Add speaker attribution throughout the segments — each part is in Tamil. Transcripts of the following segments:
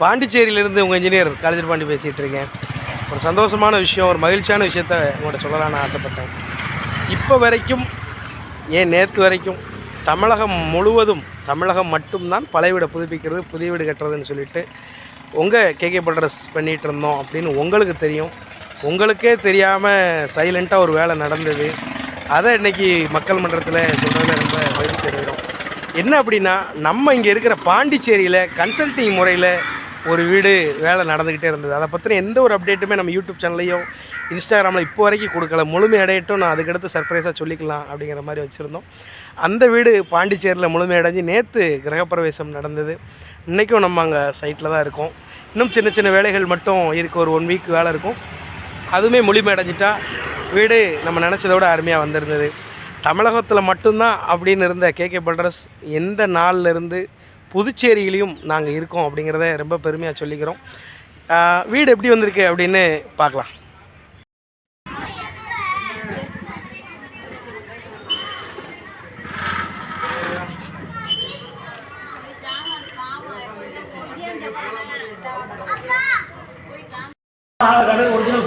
Speaker 1: பாண்டிச்சேரியிலேருந்து உங்கள் இன்ஜினியர் காலேஜர் பாண்டி பேசிகிட்டு இருக்கேன். ஒரு சந்தோஷமான விஷயம் ஒரு மகிழ்ச்சியான விஷயத்த உங்கள்கிட்ட சொல்லலாம்னு ஆசைப்பட்டேன். இப்போ வரைக்கும் ஏன் நேற்று வரைக்கும் தமிழகம் முழுவதும் தமிழகம் மட்டும்தான் பழைய வீடை புதுப்பிக்கிறது புதிய வீடு கட்டுறதுன்னு சொல்லிட்டு உங்கள் கேகே பட்ரஸ் பண்ணிகிட்டு இருந்தோம் அப்படின்னு உங்களுக்கு தெரியும். உங்களுக்கே தெரியாமல் சைலண்ட்டாக ஒரு வேலை நடந்தது. அதை இன்றைக்கி மக்கள் மன்றத்தில் சொல்கிறதுல ரொம்ப மகிழ்ச்சி அடைகிறோம். என்ன அப்படின்னா நம்ம இங்கே இருக்கிற பாண்டிச்சேரியில் கன்சல்டிங் முறையில் ஒரு வீடு வேலை நடந்துக்கிட்டே இருந்தது. அதை பற்றின எந்த ஒரு அப்டேட்டுமே நம்ம யூடியூப் சேனல்லையோ இன்ஸ்டாகிராமில் இப்போ வரைக்கும் கொடுக்கல. முழுமையடையட்டும் நான் அதுக்கடுத்து சர்ப்ரைஸாக சொல்லிக்கலாம் அப்படிங்கிற மாதிரி வச்சுருந்தோம். அந்த வீடு பாண்டிச்சேரியில் முழுமையடைஞ்சு நேற்று கிரகப்பிரவேசம் நடந்தது. இன்றைக்கும் நம்ம அங்கே சைட்டில் தான் இருக்கோம். இன்னும் சின்ன சின்ன வேலைகள் மட்டும் இருக்குது ஒரு ஒன் வீக் வேலை இருக்கும். அதுவுமே முழுமையடைஞ்சிட்டா வீடு நம்ம நினச்சதை விட அருமையாக வந்திருந்தது. தமிழகத்தில் மட்டும்தான் அப்படின்னு இருந்த கேகே பல்ட்ரஸ் எந்த நாள்ல இருந்து புதுச்சேரியிலையும் நாங்கள் இருக்கோம் அப்படிங்கிறத ரொம்ப பெருமையாக சொல்லிக்கிறோம். வீடு எப்படி வந்திருக்கு அப்படின்னு பார்க்கலாம்.
Speaker 2: ஒரிஜினல்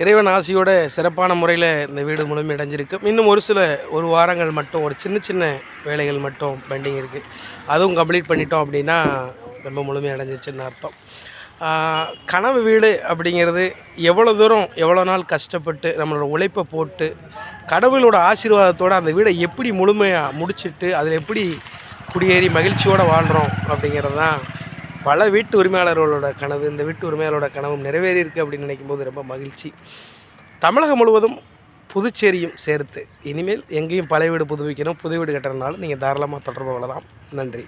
Speaker 1: இறைவன் ஆசியோட சிறப்பான முறையில் இந்த வீடு முழுமை அடைஞ்சிருக்கு இன்னும் ஒரு சில ஒரு வாரங்கள் மட்டும் ஒரு சின்ன சின்ன வேலைகள் மட்டும் பெண்டிங் இருக்குது அதுவும் கம்ப்ளீட் பண்ணிட்டோம் அப்படின்னா ரொம்ப முழுமை அடைஞ்சிருச்சுன்னு அர்த்தம். கனவு வீடு அப்படிங்கிறது எவ்வளோ தூரம் எவ்வளோ நாள் கஷ்டப்பட்டு நம்மளோட உழைப்பை போட்டு கடவுளோட ஆசீர்வாதத்தோடு அந்த வீடை எப்படி முழுமையாக முடிச்சிட்டு அதில் எப்படி குடியேறி மகிழ்ச்சியோடு வாழ்கிறோம் அப்படிங்கிறது தான் பல வீட்டு உரிமையாளர்களோட கனவு இந்த வீட்டு உரிமையாளரோட கனவும் நிறைவேறி இருக்குது அப்படின்னு நினைக்கும் போது ரொம்ப மகிழ்ச்சி. தமிழகம் முழுவதும் புதுச்சேரியும் சேர்த்து. இனிமேல் எங்கேயும் பழைய வீடு புதுப்பிக்கணும் புது வீடு கட்டுறதுனால நீங்கள் தாராளமாக தொடர்பு கொள்ளலாம். நன்றி.